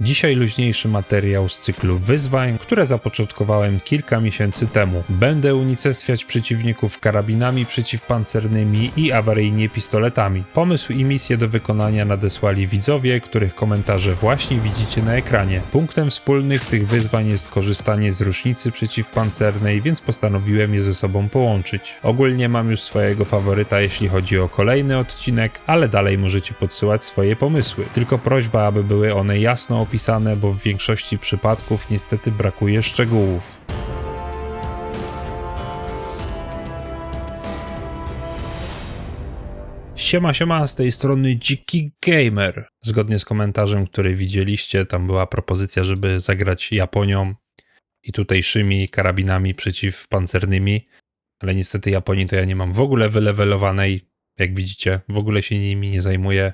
Dzisiaj luźniejszy materiał z cyklu wyzwań, które zapoczątkowałem kilka miesięcy temu. Będę unicestwiać przeciwników karabinami przeciwpancernymi i awaryjnie pistoletami. Pomysł i misję do wykonania nadesłali widzowie, których komentarze właśnie widzicie na ekranie. Punktem wspólnych tych wyzwań jest korzystanie z różnicy przeciwpancernej, więc postanowiłem je ze sobą połączyć. Ogólnie mam już swojego faworyta, jeśli chodzi o kolejny odcinek, ale dalej możecie podsyłać swoje pomysły. Tylko prośba, aby były one jasno opisane, bo w większości przypadków niestety brakuje szczegółów. Siema, siema, z tej strony Dziki Gamer. Zgodnie z komentarzem, który widzieliście, tam była propozycja, żeby zagrać Japonią i tutejszymi karabinami przeciwpancernymi, ale niestety Japonii to ja nie mam w ogóle wylewelowanej. Jak widzicie, w ogóle się nimi nie zajmuję,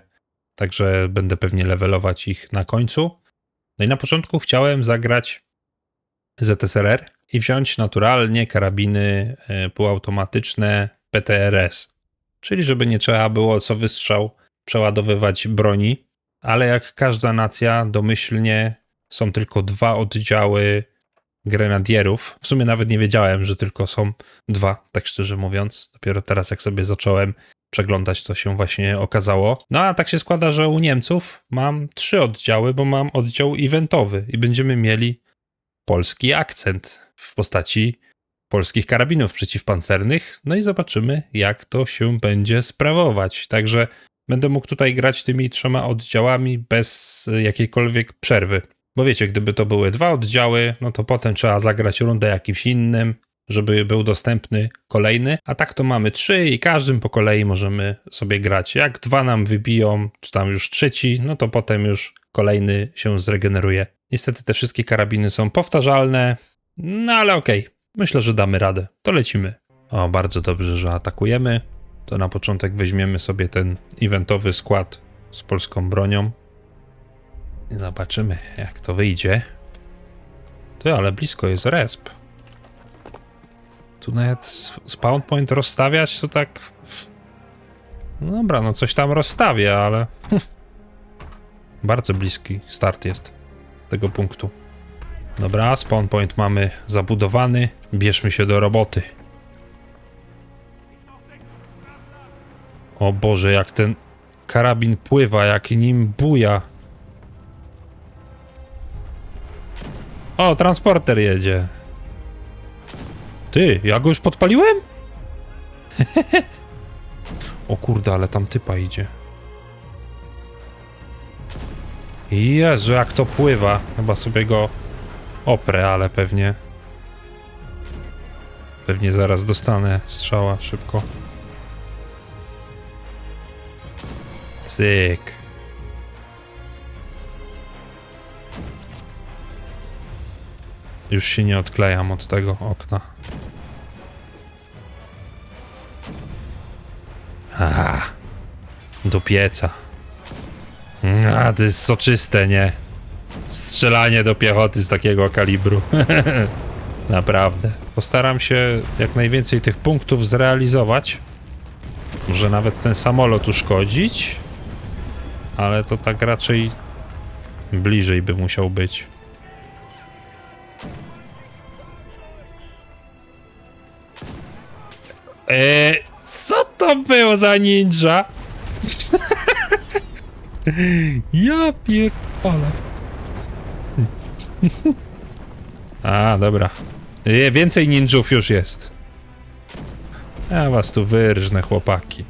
także będę pewnie levelować ich na końcu. No i na początku chciałem zagrać ZSRR i wziąć naturalnie karabiny e, półautomatyczne PTRS czyli żeby nie trzeba było co wystrzał przeładowywać broni, ale jak każda nacja domyślnie są tylko dwa oddziały grenadierów. W sumie nawet nie wiedziałem, że tylko są dwa, tak szczerze mówiąc. Dopiero teraz jak sobie zacząłem przeglądać, to się właśnie okazało. No a tak się składa, że u Niemców mam trzy oddziały, bo mam oddział eventowy i będziemy mieli polski akcent w postaci polskich karabinów przeciwpancernych. No i zobaczymy, jak to się będzie sprawować. Także będę mógł tutaj grać tymi trzema oddziałami bez jakiejkolwiek przerwy. Bo wiecie, gdyby to były dwa oddziały, no to potem trzeba zagrać rundę jakimś innym, żeby był dostępny kolejny. A tak to mamy trzy i każdym po kolei możemy sobie grać. Jak dwa nam wybiją, czy tam już trzeci, no to potem już kolejny się zregeneruje. Niestety te wszystkie karabiny są powtarzalne, no ale okej. Myślę, że damy radę. To lecimy. O, bardzo dobrze, że atakujemy. To na początek weźmiemy sobie ten eventowy skład z polską bronią. I zobaczymy, jak to wyjdzie. Ty, ale blisko jest resp. Tu nawet s- spawn point rozstawiać, to tak... No dobra, no coś tam rozstawię, ale... Bardzo bliski start jest tego punktu. Dobra, spawn point mamy zabudowany. Bierzmy się do roboty. O Boże, jak ten karabin pływa, jak nim buja. O, transporter jedzie. Ty, ja go już podpaliłem? o kurde, ale tam typa idzie. Jezu, jak to pływa. Chyba sobie go oprę, ale pewnie. Pewnie zaraz dostanę strzała szybko. Cyk. Już się nie odklejam od tego okna. A, do pieca. A, to jest soczyste, nie? strzelanie do piechoty z takiego kalibru. Naprawdę. Postaram się jak najwięcej tych punktów zrealizować. Może nawet ten samolot uszkodzić, ale to tak raczej bliżej by musiał być. Eee, co to było za ninja? ja pierdolę. A, dobra. Je, więcej ninjów już jest. Ja was tu wyrżnę, chłopaki.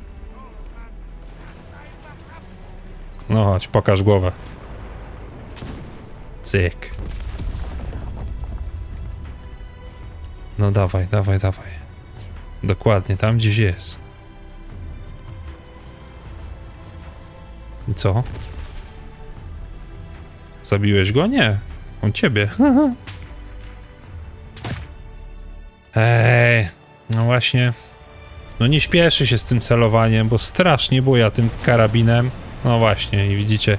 No chodź, pokaż głowę. Cyk. No dawaj, dawaj, dawaj. Dokładnie, tam gdzieś jest. I co? Zabiłeś go? Nie. On ciebie. Ej, no właśnie. No nie śpieszy się z tym celowaniem, bo strasznie buja tym karabinem. No właśnie, i widzicie,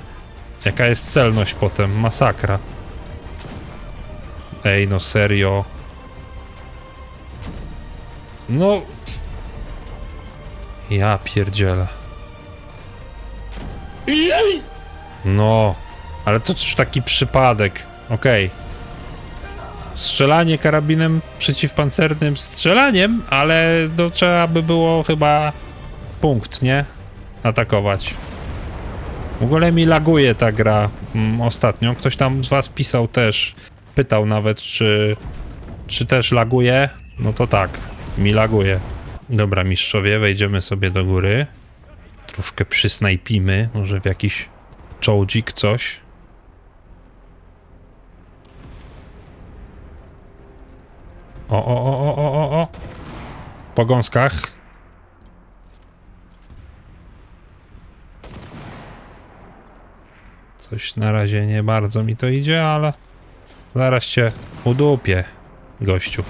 jaka jest celność potem. Masakra. Ej, no serio. No. Ja pierdzielę. No. Ale to już taki przypadek. Okej. Strzelanie karabinem przeciwpancernym strzelaniem, ale no trzeba by było chyba punkt, nie? Atakować. W ogóle mi laguje ta gra mm, ostatnio. Ktoś tam z was pisał też, pytał nawet, czy, czy też laguje. No to tak, mi laguje. Dobra, mistrzowie, wejdziemy sobie do góry. Troszkę przysnajpimy, może w jakiś czołdzik coś. O, o, o, o, o, o, o. Po gąskach. Coś na razie nie bardzo mi to idzie, ale zaraz cię udupię, gościu.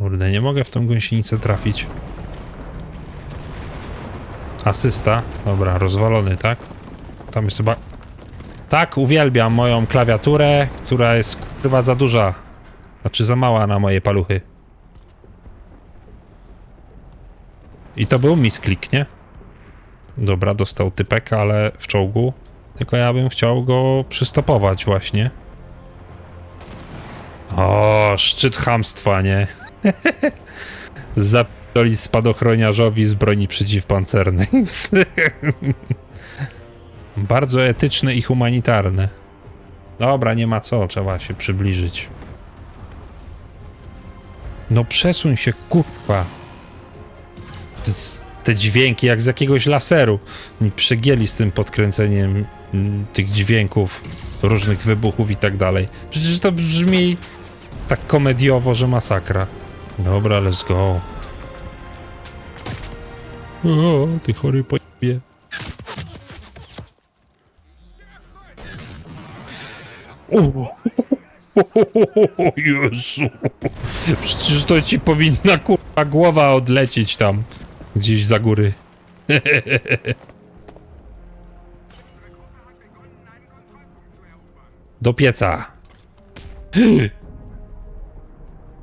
Kurde, nie mogę w tą gąsienicę trafić. Asysta. Dobra, rozwalony, tak? Tam jest chyba... Tak, uwielbiam moją klawiaturę, która jest kurwa za duża. Znaczy za mała na moje paluchy. I to był misklik, nie? Dobra, dostał typek, ale w czołgu. Tylko ja bym chciał go przystopować właśnie. O, szczyt hamstwa, nie? Zapierdolić spadochroniarzowi z broni przeciwpancernej. Bardzo etyczne i humanitarne. Dobra, nie ma co, trzeba się przybliżyć. No przesuń się, kurwa. Te dźwięki jak z jakiegoś laseru. Mi przegięli z tym podkręceniem mm, tych dźwięków, różnych wybuchów i tak dalej. Przecież to brzmi tak komediowo, że masakra. Dobra, let's go. O, ty chory pojebie. O, Jezu. Przecież to ci powinna kurwa głowa odlecieć tam. Gdzieś za góry. Do pieca.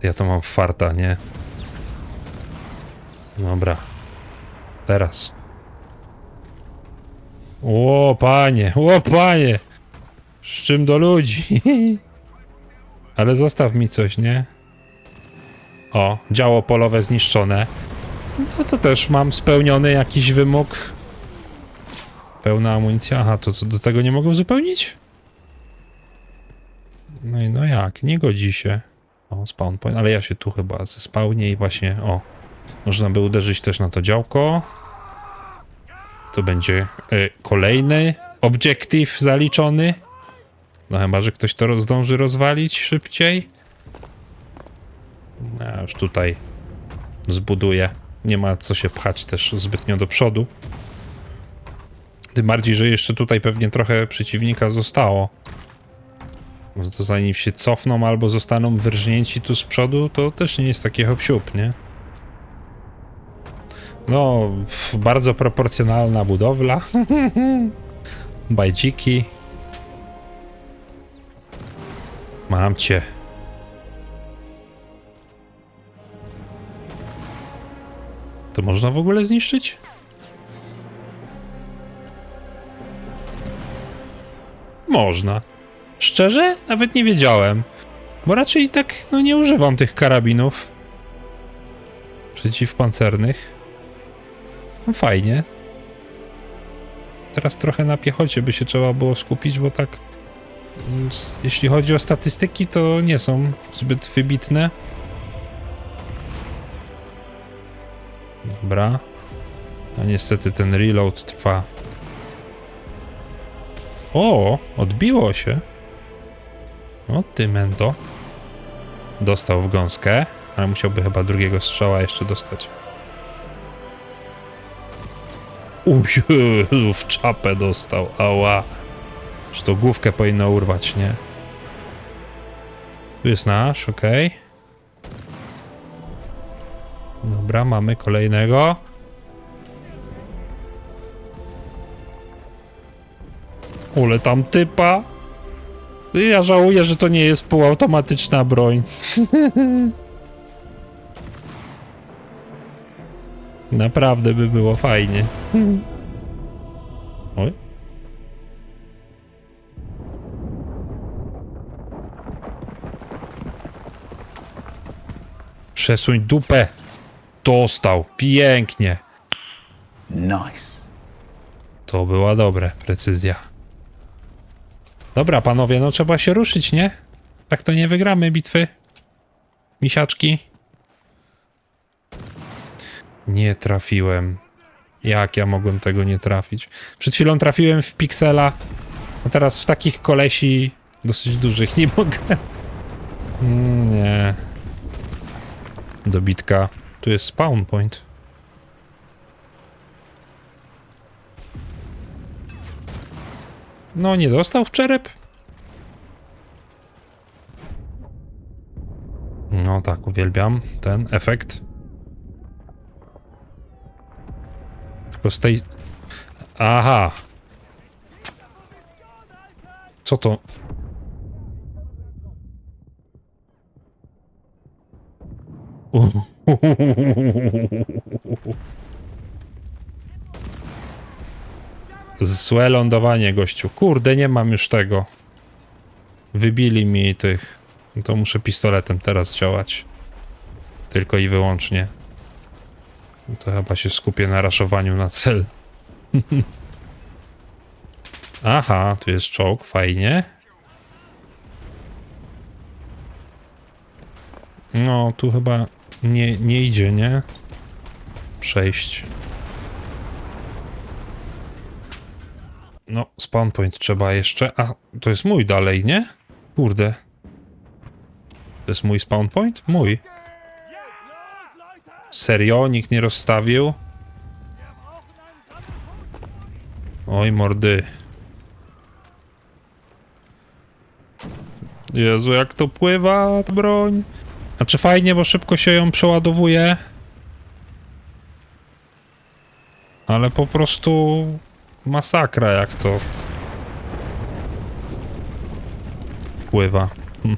Ja to mam farta, nie? Dobra. Teraz. O, panie, o, panie! Z czym do ludzi? Ale zostaw mi coś, nie? O, działo polowe zniszczone. No to też mam spełniony jakiś wymóg. Pełna amunicja. Aha, to co, do tego nie mogę uzupełnić? No i no jak? Nie godzi się. O, spawn point, ale ja się tu chyba zespałnię i właśnie, o. Można by uderzyć też na to działko. To będzie y, kolejny obiektyw zaliczony. No chyba, że ktoś to zdąży rozwalić szybciej. Ja już tutaj zbuduję. Nie ma co się pchać też zbytnio do przodu. Tym bardziej, że jeszcze tutaj pewnie trochę przeciwnika zostało. To zanim się cofną albo zostaną wyrżnięci tu z przodu, to też nie jest takie hop nie? No, bardzo proporcjonalna budowla. Bajdziki. Mam cię. To można w ogóle zniszczyć? Można. Szczerze? Nawet nie wiedziałem. Bo raczej tak, no nie używam tych karabinów. Przeciwpancernych. No fajnie. Teraz trochę na piechocie by się trzeba było skupić, bo tak. mm, Jeśli chodzi o statystyki, to nie są zbyt wybitne. Dobra. A niestety ten reload trwa. O, odbiło się. O ty mendo. Dostał w gąskę, ale musiałby chyba drugiego strzała jeszcze dostać. Uj, w czapę dostał, ała. Że to główkę powinno urwać, nie? Tu jest nasz, okej. Dobra, mamy kolejnego. Ule tam typa. Ja żałuję, że to nie jest półautomatyczna broń. Naprawdę by było fajnie. Oj. Przesuń dupę. Dostał. Pięknie. Nice. To była dobra precyzja. Dobra, panowie, no trzeba się ruszyć, nie? Tak to nie wygramy bitwy. Misiaczki. Nie trafiłem. Jak ja mogłem tego nie trafić? Przed chwilą trafiłem w piksela, a teraz w takich kolesi dosyć dużych nie mogę. Mm, Nie. Dobitka. Tu jest spawn point. No, nie dostał w czerep? No tak, uwielbiam ten efekt. Tylko z tej... Aha! Co to? Złe lądowanie, gościu. Kurde, nie mam już tego. Wybili mi tych. No to muszę pistoletem teraz działać. Tylko i wyłącznie. To chyba się skupię na raszowaniu na cel. Aha, tu jest czołg, fajnie. No, tu chyba nie, nie idzie, nie? Przejść. No, spawn point trzeba jeszcze. A, to jest mój dalej, nie? Kurde. To jest mój spawn point? Mój. Serio? Nikt nie rozstawił? Oj, mordy. Jezu, jak to pływa, ta broń. Znaczy fajnie, bo szybko się ją przeładowuje. Ale po prostu masakra, jak to pływa. Hm.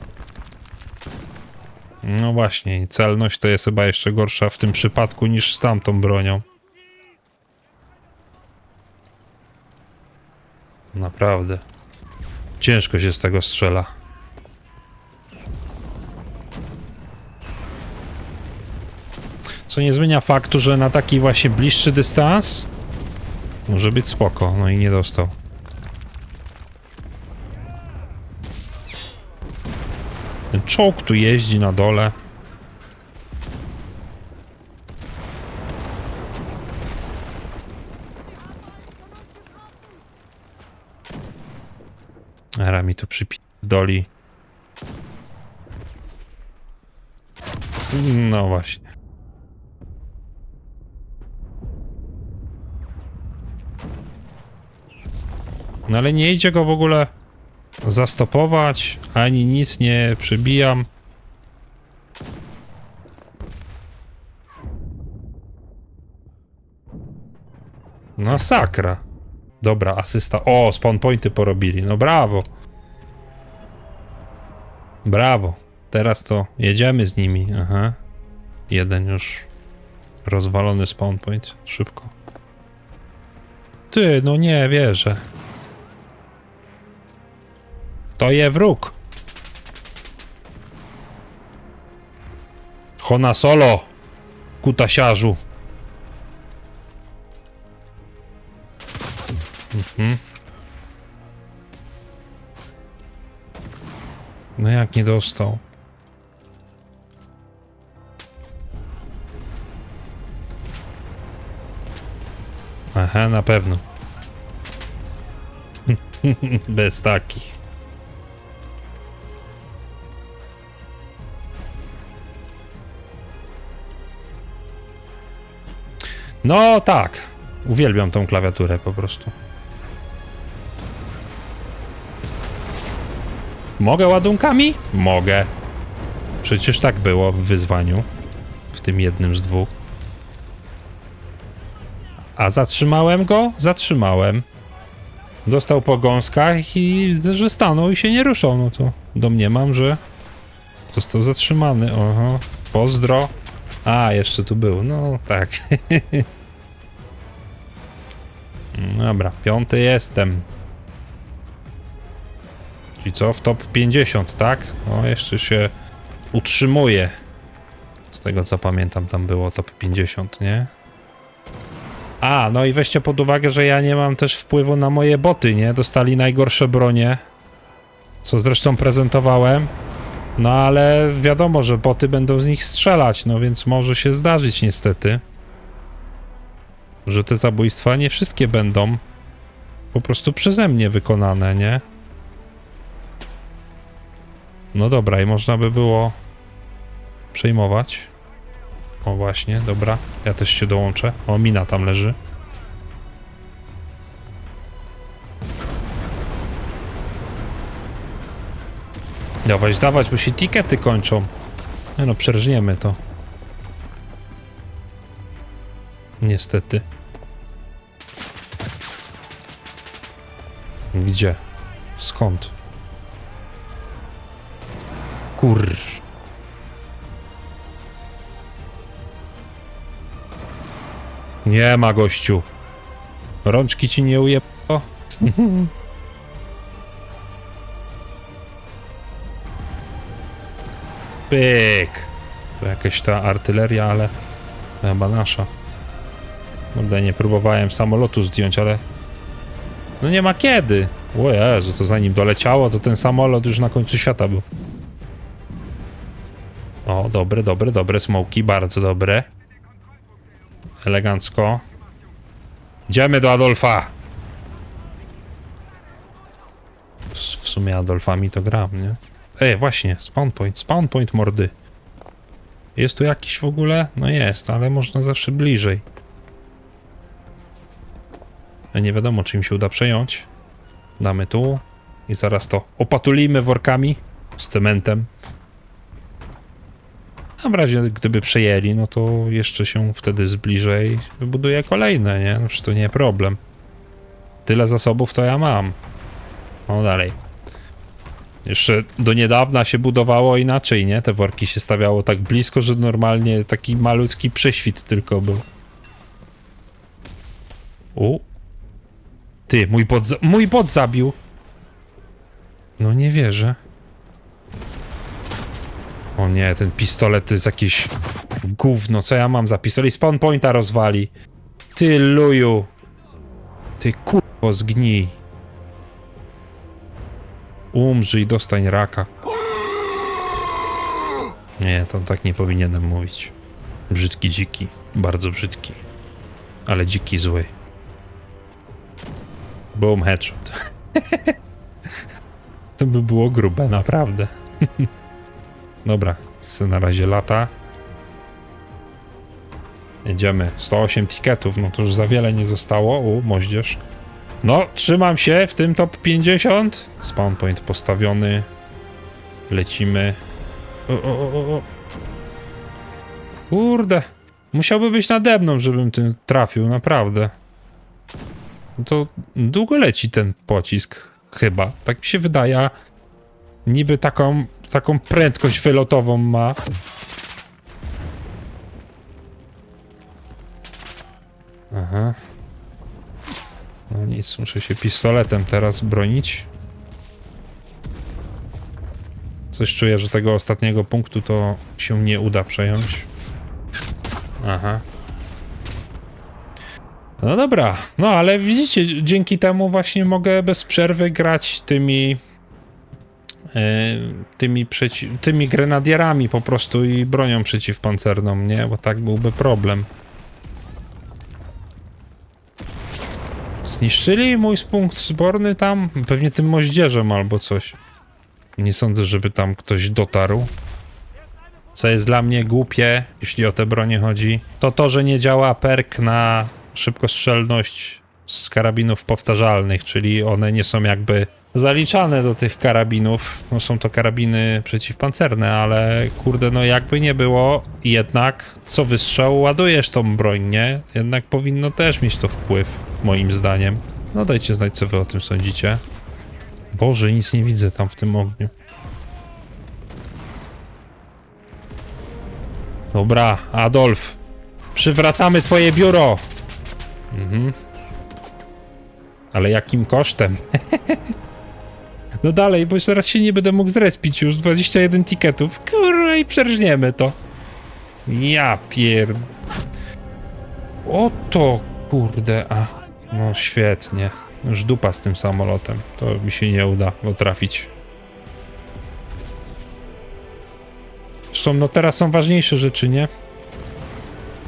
No właśnie, celność to jest chyba jeszcze gorsza w tym przypadku niż z tamtą bronią. Naprawdę. Ciężko się z tego strzela. Co nie zmienia faktu, że na taki właśnie bliższy dystans może być spoko, no i nie dostał. Ten czołg tu jeździ na dole. Ara mi tu przypidoli. No właśnie. No ale nie idzie go w ogóle zastopować, ani nic nie przybijam. Masakra. Dobra, asysta. O, spawn pointy porobili. No brawo. Brawo. Teraz to jedziemy z nimi. Aha. Jeden już rozwalony spawn point. Szybko. Ty, no nie wierzę. To je wróg. Hona solo. Kutasiarzu. Mhm. No jak nie dostał? Aha, na pewno. Bez takich. No tak. Uwielbiam tą klawiaturę po prostu. Mogę ładunkami? Mogę. Przecież tak było w wyzwaniu. W tym jednym z dwóch. A zatrzymałem go? Zatrzymałem. Dostał po gąskach i że stanął i się nie ruszał. No to domniemam, że został zatrzymany. Oho. Pozdro. A, jeszcze tu był. No tak. Dobra, piąty jestem. Czyli co? W top 50, tak? No, jeszcze się utrzymuje. Z tego co pamiętam, tam było top 50, nie? A, no i weźcie pod uwagę, że ja nie mam też wpływu na moje boty, nie? Dostali najgorsze bronie. Co zresztą prezentowałem. No ale wiadomo, że boty będą z nich strzelać, no więc może się zdarzyć niestety. Że te zabójstwa nie wszystkie będą po prostu przeze mnie wykonane, nie? No dobra, i można by było przejmować. O właśnie, dobra. Ja też się dołączę. O, mina tam leży. Dawać, dawać, bo się tikety kończą. Nie no, przerżniemy to. Niestety. Gdzie? Skąd? Kur... Nie ma gościu. Rączki ci nie uje... Pyk. To jakaś ta artyleria, ale chyba nasza. Kurde, nie próbowałem samolotu zdjąć, ale... No nie ma kiedy. O Jezu, to zanim doleciało, to ten samolot już na końcu świata był. O, dobre, dobre, dobre smoki, bardzo dobre. Elegancko. Idziemy do Adolfa. W, sumie Adolfami to gram, nie? Ej, właśnie, spawn point, spawn point mordy. Jest tu jakiś w ogóle? No jest, ale można zawsze bliżej. A nie wiadomo, czy im się uda przejąć. Damy tu i zaraz to opatulimy workami z cementem. A w razie gdyby przejęli, no to jeszcze się wtedy zbliżej wybuduje kolejne, nie? Przecież to nie problem. Tyle zasobów to ja mam. No dalej. Jeszcze do niedawna się budowało inaczej, nie? Te worki się stawiało tak blisko, że normalnie taki malutki prześwit tylko był. U. Ty, mój bot, mój bot zabił. No nie wierzę. O nie, ten pistolet to jest jakieś gówno. Co ja mam za pistolet? Spawn pointa rozwali. Ty luju. Ty kurwo zgnij. Umrzyj, dostań raka. Nie, to tak nie powinienem mówić. Brzydki dziki. Bardzo brzydki. Ale dziki zły. Boom, headshot. to by było grube, naprawdę. Dobra, se na razie lata. Jedziemy. 108 tiketów, no to już za wiele nie zostało. U, moździerz. No, trzymam się w tym top 50. Spawn point postawiony. Lecimy. O, o, o, o. Kurde. Musiałby być nade mną, żebym tym trafił, naprawdę. No to długo leci ten pocisk. Chyba. Tak mi się wydaje. Niby taką, taką prędkość wylotową ma. Aha. No nic, muszę się pistoletem teraz bronić. Coś czuję, że tego ostatniego punktu to się nie uda przejąć. Aha. No dobra, no ale widzicie, dzięki temu właśnie mogę bez przerwy grać tymi e, tymi, tymi grenadierami po prostu i bronią przeciwpancerną, nie? Bo tak byłby problem. Zniszczyli mój punkt zborny tam? Pewnie tym moździerzem albo coś. Nie sądzę, żeby tam ktoś dotarł. Co jest dla mnie głupie, jeśli o te bronie chodzi, to to, że nie działa perk na szybkostrzelność z karabinów powtarzalnych, czyli one nie są jakby zaliczane do tych karabinów. No są to karabiny przeciwpancerne, ale kurde, no jakby nie było, jednak co wystrzał ładujesz tą broń, nie? Jednak powinno też mieć to wpływ, moim zdaniem. No dajcie znać, co wy o tym sądzicie. Boże, nic nie widzę tam w tym ogniu. Dobra, Adolf. Przywracamy twoje biuro. Mhm. Ale jakim kosztem? no dalej, bo zaraz się nie będę mógł zrespić już. 21 tiketów. Kurwa i przerżniemy to. Ja pier... Oto kurde, a... No świetnie. Już dupa z tym samolotem. To mi się nie uda trafić. Zresztą no teraz są ważniejsze rzeczy, nie?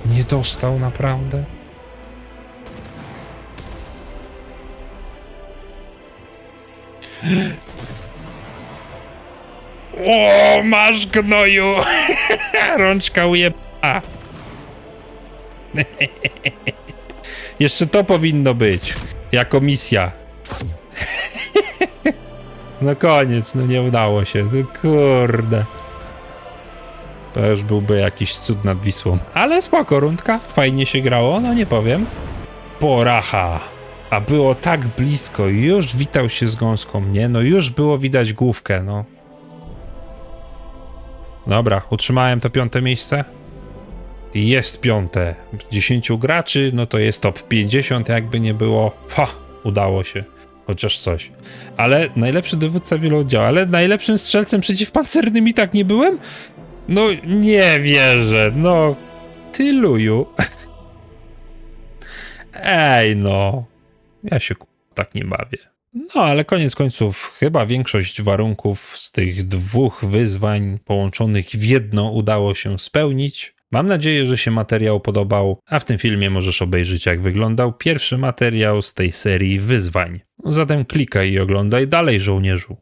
Nie dostał naprawdę. O, masz gnoju! Rączka ujeba. Jeszcze to powinno być. Jako misja. No koniec, no nie udało się. No kurde. To już byłby jakiś cud nad Wisłą. Ale spoko, rundka. Fajnie się grało, no nie powiem. Poracha. A było tak blisko. Już witał się z gąską, nie? No już było widać główkę, no. Dobra, utrzymałem to piąte miejsce. Jest piąte. 10 graczy, no to jest top 50, jakby nie było. Fa, udało się. Chociaż coś. Ale najlepszy dowódca wielodział, ale najlepszym strzelcem przeciwpancernym i tak nie byłem? No nie wierzę, no. Ty luju. Ej no. Ja się tak nie bawię. No, ale koniec końców, chyba większość warunków z tych dwóch wyzwań połączonych w jedno udało się spełnić. Mam nadzieję, że się materiał podobał, a w tym filmie możesz obejrzeć, jak wyglądał pierwszy materiał z tej serii wyzwań. Zatem klikaj i oglądaj dalej, żołnierzu.